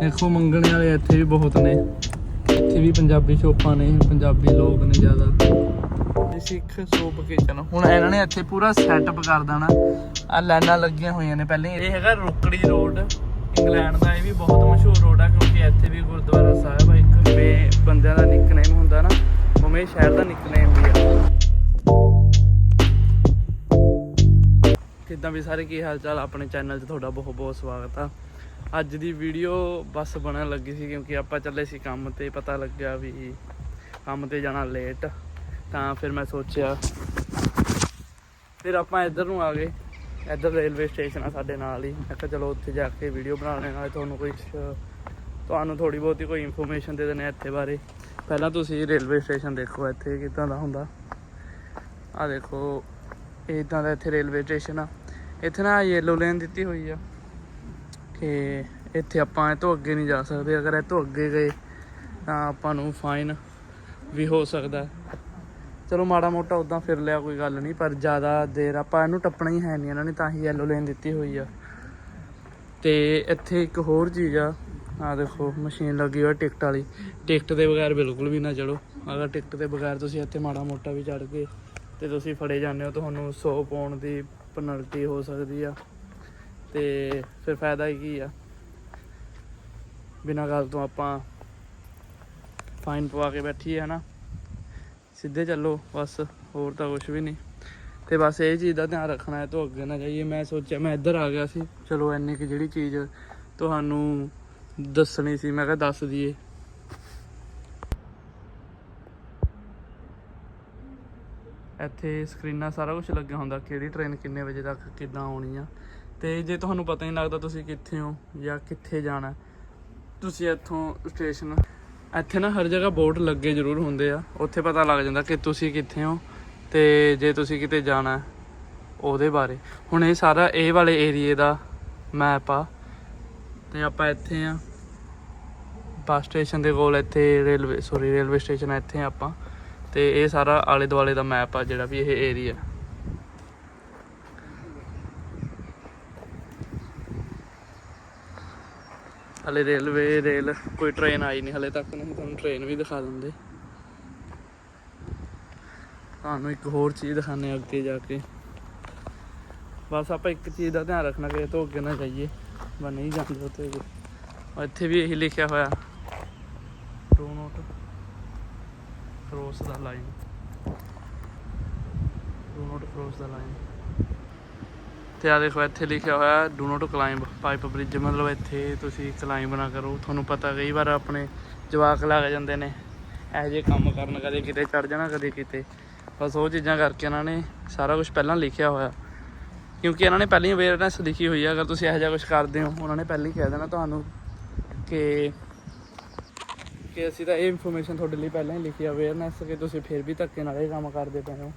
ਦੇਖੋ, ਮੰਗਣ ਵਾਲੇ ਇੱਥੇ ਵੀ ਬਹੁਤ ਨੇ। ਇੱਥੇ ਵੀ ਪੰਜਾਬੀ ਸ਼ੋਪਾਂ ਨੇ, ਪੰਜਾਬੀ ਲੋਕ ਨੇ ਜ਼ਿਆਦਾ। ਸਿੱਖ ਸੋਪ ਕਿਚਨ ਹੁਣ ਇਹਨਾਂ ਨੇ ਇੱਥੇ ਪੂਰਾ ਸੈਟਅਪ ਕਰ ਦੇਣਾ। ਆ ਲਾਈਨਾਂ ਲੱਗੀਆਂ ਹੋਈਆਂ ਨੇ ਪਹਿਲੇ। ਇਹ ਹੈਗਾ ਰੁਕੜੀ ਰੋਡ, ਇੰਗਲੈਂਡ ਦਾ। ਇਹ ਵੀ ਬਹੁਤ ਮਸ਼ਹੂਰ ਰੋਡ ਆ, ਕਿਉਂਕਿ ਇੱਥੇ ਵੀ ਗੁਰਦੁਆਰਾ ਸਾਹਿਬ ਆ। ਇੱਕ ਵੇ ਬੰਦਿਆਂ ਦਾ ਨਿਕਨੇਮ ਹੁੰਦਾ ਨਾ, ਉਵੇਂ ਸ਼ਹਿਰ ਦਾ ਨਿਕਨੇਮ ਵੀ ਆ। ਕਿੱਦਾਂ ਵੀ ਸਾਰੇ, ਕੀ ਹਾਲ ਚਾਲ ਆਪਣੇ ਚੈਨਲ 'ਚ ਤੁਹਾਡਾ ਬਹੁਤ ਬਹੁਤ ਸਵਾਗਤ ਆ। ਅੱਜ ਦੀ ਵੀਡੀਓ ਬਸ ਬਣਨ ਲੱਗੀ ਸੀ ਕਿਉਂਕਿ ਆਪਾਂ ਚੱਲੇ ਸੀ ਕੰਮ ਤੇ ਪਤਾ ਲੱਗਿਆ ਵੀ ਕੰਮ ਤੇ ਜਾਣਾ ਲੇਟ ਤਾਂ ਫਿਰ ਮੈਂ ਸੋਚਿਆ, ਫਿਰ ਆਪਾਂ ਇੱਧਰ ਨੂੰ ਆ ਗਏ। ਇੱਧਰ ਰੇਲਵੇ ਸਟੇਸ਼ਨ ਆ ਸਾਡੇ ਨਾਲ ਹੀ। ਮੈਂ ਕਿਹਾ ਚਲੋ ਉੱਥੇ ਜਾ ਕੇ ਵੀਡੀਓ ਬਣਾ ਲੈਣੇ ਨਾਲੇ ਤੁਹਾਨੂੰ ਕੋਈ, ਤੁਹਾਨੂੰ ਥੋੜੀ ਬਹੁਤੀ ਕੋਈ ਇਨਫੋਰਮੇਸ਼ਨ ਦੇ ਦੇਣੇ ਇੱਥੇ ਬਾਰੇ। ਪਹਿਲਾਂ ਤੁਸੀਂ ਰੇਲਵੇ ਸਟੇਸ਼ਨ ਦੇਖੋ ਇੱਥੇ ਕਿਦਾਂ ਦਾ ਹੁੰਦਾ। ਆ ਦੇਖੋ ਇਦਾਂ ਦਾ ਇੱਥੇ ਰੇਲਵੇ ਸਟੇਸ਼ਨ ਆ। ਇੱਥੇ ਨਾ ਯੈਲੋ ਲਾਈਨ ਦਿੱਤੀ ਹੋਈ ਆ। ਕਿ ਇੱਥੇ ਆਪਾਂ ਇਹ ਤੋਂ ਅੱਗੇ ਨਹੀਂ ਜਾ ਸਕਦੇ। ਅਗਰ ਇਹ ਤੋਂ ਅੱਗੇ ਗਏ, ਤਾਂ ਆਪਾਂ ਨੂੰ ਫਾਈਨ ਵੀ ਹੋ ਸਕਦਾ। ਚਲੋ ਮਾੜਾ ਮੋਟਾ ਉਦਾਂ ਫਿਰ ਲਿਆ ਕੋਈ ਗੱਲ ਨਹੀਂ, ਪਰ ਜ਼ਿਆਦਾ ਦੇਰ ਆਪਾਂ ਇਹਨੂੰ ਟੱਪਣਾ ਹੀ ਹੈ ਨਹੀਂ। ਇਹਨਾਂ ਨੇ ਤਾਂ ਹੀ ਯੈਲੋ ਲੇਨ ਦਿੱਤੀ ਹੋਈ ਆ। ਤੇ ਇੱਥੇ ਇੱਕ ਹੋਰ ਚੀਜ਼ ਆ। ਆ ਦੇਖੋ ਮਸ਼ੀਨ ਲੱਗੀ ਹੋਈ ਟਿਕਟ ਵਾਲੀ। ਟਿਕਟ ਦੇ ਬਗੈਰ ਬਿਲਕੁਲ ਵੀ ਨਾ ਚੜੋ। ਅਗਰ ਟਿਕਟ ਦੇ ਬਗੈਰ ਤੁਸੀਂ ਇੱਥੇ ਮਾੜਾ ਮੋਟਾ ਵੀ ਚੜ ਗਏ ਤੇ ਤੁਸੀਂ ਫੜੇ ਜਾਂਦੇ ਹੋ, ਤੁਹਾਨੂੰ 100 ਪਾਉਣ ਦੀ ਪੈਨਲਟੀ ਹੋ ਸਕਦੀ ਆ। ਤੇ ਫਿਰ ਫਾਇਦਾ ਹੀ ਕੀ ਆ? ਬਿਨਾਂ ਗੱਲ ਤੋਂ ਆਪਾਂ ਫਾਈਨ ਪਵਾ ਕੇ ਬੈਠੀਏ, ਹਨਾ? ਸਿੱਧੇ ਚੱਲੋ, ਬਸ, ਹੋਰ ਤਾਂ ਕੁਝ ਵੀ ਨਹੀਂ। ਤੇ ਬਸ ਇਹ ਚੀਜ਼ ਦਾ ਧਿਆਨ ਰੱਖਣਾ ਹੈ, ਤੋਂ ਅੱਗੇ ਨਾ ਜਾਈਏ। ਮੈਂ ਸੋਚਿਆ, ਮੈਂ ਇੱਧਰ ਆ ਗਿਆ ਸੀ। ਚਲੋ, ਇੰਨੀ ਕਿ ਜਿਹੜੀ ਚੀਜ਼ ਤੁਹਾਨੂੰ ਦੱਸਣੀ ਸੀ, ਮੈਂ ਕਿਹਾ ਦੱਸ ਦਈਏ। ਇੱਥੇ ਸਕਰੀਨਾਂ ਸਾਰਾ ਕੁਝ ਲੱਗਿਆ ਹੁੰਦਾ, ਕਿਹੜੀ ਟ੍ਰੇਨ ਕਿੰਨੇ ਵਜੇ ਤੱਕ ਕਿੱਦਾਂ ਆਉਣੀ ਆ। ਤੇ ਜੇ ਤੁਹਾਨੂੰ ਪਤਾ ਨਹੀਂ ਲੱਗਦਾ ਤੁਸੀਂ ਕਿੱਥੇ ਹੋ ਜਾਂ ਕਿੱਥੇ ਜਾਣਾ ਤੁਸੀਂ ਇੱਥੋਂ ਸਟੇਸ਼ਨ ਇੱਥੇ ਨਾ ਹਰ ਜਗ੍ਹਾ ਬੋਰਡ ਲੱਗੇ ਜ਼ਰੂਰ ਹੁੰਦੇ ਆ। ਉੱਥੇ ਪਤਾ ਲੱਗ ਜਾਂਦਾ ਕਿ ਤੁਸੀਂ ਕਿੱਥੇ ਹੋ ਤੇ ਜੇ ਤੁਸੀਂ ਕਿਤੇ ਜਾਣਾ ਉਹਦੇ ਬਾਰੇ। ਹੁਣ ਇਹ ਸਾਰਾ ਇਹ ਵਾਲੇ ਏਰੀਏ ਦਾ ਮੈਪ ਆ। ਤੇ ਆਪਾਂ ਇੱਥੇ ਆ। ਬੱਸ ਸਟੇਸ਼ਨ ਦੇ ਕੋਲ ਇੱਥੇ ਰੇਲਵੇ ਸੋਰੀ ਰੇਲਵੇ ਸਟੇਸ਼ਨ ਆ ਇੱਥੇ ਆਪਾਂ। ਤੇ ਇਹ ਸਾਰਾ ਆਲੇ ਦੁਆਲੇ ਦਾ ਮੈਪ ਆ ਜਿਹੜਾ ਵੀ ਇਹ ਏਰੀਆ ਹਲੇ ਰੇਲਵੇ, ਰੇਲ, ਕੋਈ ਟ੍ਰੇਨ ਆਈ ਨਹੀਂ ਹਲੇ ਤੱਕ, ਨਹੀਂ ਤੁਹਾਨੂੰ ਟ੍ਰੇਨ ਵੀ ਦਿਖਾ ਦਿੰਦੇ। ਤੁਹਾਨੂੰ ਇੱਕ ਹੋਰ ਚੀਜ਼ ਦਿਖਾਣੇ ਅੱਗੇ ਜਾ ਕੇ। ਬਸ ਆਪਾਂ ਇੱਕ ਚੀਜ਼ ਦਾ ਧਿਆਨ ਰੱਖਣਾ, ਕਿ ਇਹ ਤੋਂ ਅੱਗੇ ਨਾ ਜਾਈਏ। ਬਸ ਨਹੀਂ ਜਾਂਦੇ ਉੱਥੇ ਔਰ ਇੱਥੇ ਵੀ ਇਹੀ ਲਿਖਿਆ ਹੋਇਆ। Do not cross the line do not cross the line ਤੇ ਆ ਦੇਖੋ, ਇੱਥੇ ਲਿਖਿਆ ਹੋਇਆ do not climb pipe bridge ਮਤਲਬ ਇੱਥੇ ਤੁਸੀਂ ਕਲਾਈਂਬ ਨਾ ਕਰੋ। ਤੁਹਾਨੂੰ ਪਤਾ ਕਈ ਵਾਰ ਆਪਣੇ ਜਵਾਕ ਲੱਗ ਜਾਂਦੇ ਨੇ, ਇਹੋ ਜਿਹੇ ਕੰਮ ਕਰਨ, ਕਦੇ ਕਿਤੇ ਚੜ ਜਾਣਾ, ਕਦੇ ਕਿਤੇ। ਬਸ ਉਹ ਚੀਜ਼ਾਂ ਕਰਕੇ ਇਹਨਾਂ ਨੇ ਸਾਰਾ ਕੁਝ ਪਹਿਲਾਂ ਲਿਖਿਆ ਹੋਇਆ। ਕਿਉਂਕਿ ਇਹਨਾਂ ਨੇ ਪਹਿਲਾਂ ਹੀ ਅਵੇਅਰਨੈਸ ਲਿਖੀ ਹੋਈ ਹੈ ਅਗਰ ਤੁਸੀਂ ਇਹੋ ਜਿਹਾ ਕੁਝ ਕਰਦੇ ਹੋ, ਉਹਨਾਂ ਨੇ ਪਹਿਲਾਂ ਹੀ ਕਹਿ ਦੇਣਾ ਤੁਹਾਨੂੰ ਕਿ ਕਿ ਅਸੀਂ ਤਾਂ ਇਹ ਇਨਫੋਰਮੇਸ਼ਨ ਤੁਹਾਡੇ ਲਈ ਪਹਿਲਾਂ ਹੀ ਲਿਖੀ ਆ। ਅਵੇਅਰਨੈਸ ਕਿ ਤੁਸੀਂ ਫਿਰ ਵੀ ਧੱਕੇ ਨਾਲ ਇਹ ਕੰਮ ਕਰਦੇ ਪਏ ਹੋ।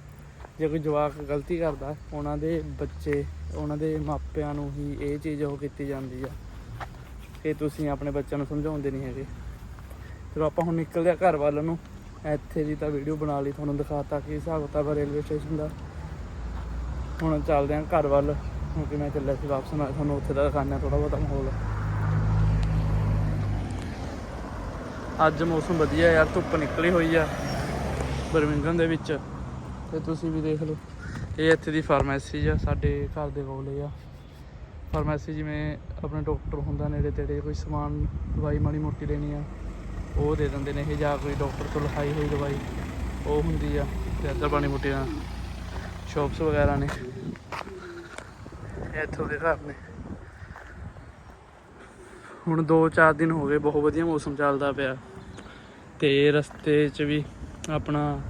ਜੇ ਕੋਈ ਜਵਾਕ ਗਲਤੀ ਕਰਦਾ, ਉਹਨਾਂ ਦੇ ਬੱਚੇ, ਉਹਨਾਂ ਦੇ ਮਾਪਿਆਂ ਨੂੰ ਹੀ ਇਹ ਚੀਜ਼ ਉਹ ਕੀਤੀ ਜਾਂਦੀ ਆ ਕਿ ਤੁਸੀਂ ਆਪਣੇ ਬੱਚਿਆਂ ਨੂੰ ਸਮਝਾਉਂਦੇ ਨਹੀਂ ਹੈਗੇ। ਚਲੋ ਆਪਾਂ ਹੁਣ ਨਿਕਲਦੇ ਆ ਘਰ ਵੱਲ ਨੂੰ। ਇੱਥੇ ਦੀ ਤਾਂ ਵੀਡੀਓ ਬਣਾ ਲਈ, ਤੁਹਾਨੂੰ ਦਿਖਾਤਾ ਕਿ ਹਿਸਾਬ ਕਿਤਾਬ ਰੇਲਵੇ ਸਟੇਸ਼ਨ ਦਾ। ਹੁਣ ਚੱਲਦੇ ਆ ਘਰ ਵੱਲ। ਕਿਉਂਕਿ ਮੈਂ ਚੱਲਿਆ ਸੀ ਵਾਪਸ? ਨਾਲ ਤੁਹਾਨੂੰ ਉੱਥੇ ਦਾ ਦਿਖਾਣਾ ਥੋੜਾ ਬਹੁਤਾ ਮਾਹੌਲ। ਅੱਜ ਮੌਸਮ ਵਧੀਆ ਯਾਰ, ਧੁੱਪ ਨਿਕਲੀ ਹੋਈ ਆ ਬਰਮਿੰਗਮ ਦੇ ਵਿੱਚ। ਤੇ ਤੁਸੀਂ ਵੀ ਦੇਖ ਲਓ। ਇਹ ਇੱਥੇ ਦੀ ਫਾਰਮੇਸੀ ਆ, ਸਾਡੇ ਘਰ ਦੇ ਕੋਲ ਹੀ ਆ। ਫਾਰਮੇਸੀ ਜਿਵੇਂ ਆਪਣੇ ਡਾਕਟਰ ਹੁੰਦਾ, ਨੇੜੇ ਤੇੜੇ ਕੋਈ ਸਮਾਨ, ਦਵਾਈ ਮਾੜੀ ਮੋਟੀ ਲੈਣੀ ਆ, ਉਹ ਦੇ ਦਿੰਦੇ ਨੇ। ਇਹ ਜਾਂ ਕੋਈ ਡਾਕਟਰ ਤੋਂ ਲਿਖਾਈ ਹੋਈ ਦਵਾਈ, ਉਹ ਹੁੰਦੀ ਆ। ਤੇ ਇੱਧਰ ਮਾੜੀ ਮੋਟੀਆਂ ਸ਼ਾਪਸ ਵਗੈਰਾ ਨੇ। ਇੱਥੋਂ ਦੇ ਘਰ ਨੇ। ਹੁਣ 2-4 ਦਿਨ ਹੋ ਗਏ, ਬਹੁਤ ਵਧੀਆ ਮੌਸਮ ਚੱਲਦਾ ਪਿਆ। ਤੇ ਰਸਤੇ 'ਚ ਵੀ ਆਪਣਾ